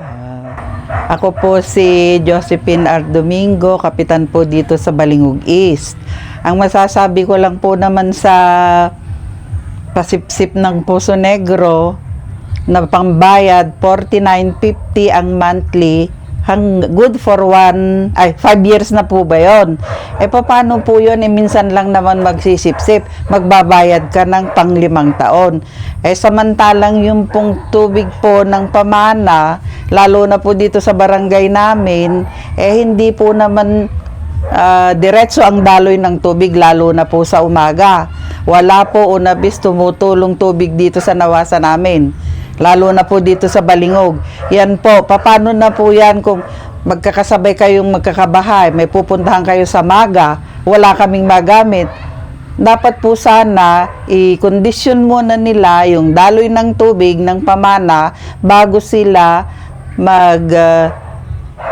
Ah, ako po si Josephine R. Domingo, kapitan po dito sa Balingog East. Ang masasabi ko lang po naman sa pasipsip ng Puso Negro na pangbayad 49.50 ang monthly hang good for one ay five years na po ba yon eh paano po yun eh minsan lang naman magsisipsip magbabayad ka ng panglimang taon eh samantalang yung pong tubig po ng pamana lalo na po dito sa barangay namin eh hindi po naman Ah, diretso ang daloy ng tubig lalo na po sa umaga. Wala po unabis tumutulong tubig dito sa nawasa namin. Lalo na po dito sa Balingog. Yan po, paano na po yan kung magkakasabay kayong magkakabahay, may pupuntahan kayo sa maga, wala kaming magamit. Dapat po sana i-condition muna nila yung daloy ng tubig ng pamana bago sila mag ah,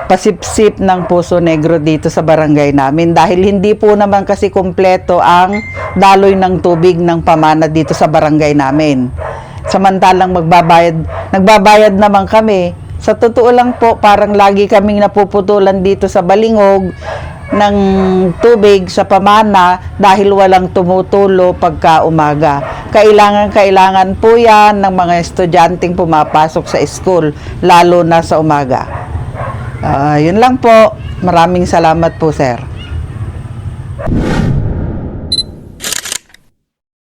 pasipsip ng Puso Negro dito sa barangay namin dahil hindi po naman kasi kumpleto ang daloy ng tubig ng pamana dito sa barangay namin. Samantalang magbabayad, nagbabayad naman kami. Sa totoo lang po, parang lagi kaming napuputulan dito sa Balingog ng tubig sa pamana dahil walang tumutulo pagka umaga. Kailangan kailangan po yan ng mga estudyanteng pumapasok sa school, lalo na sa umaga. Ah, yun lang po. Maraming salamat po, sir.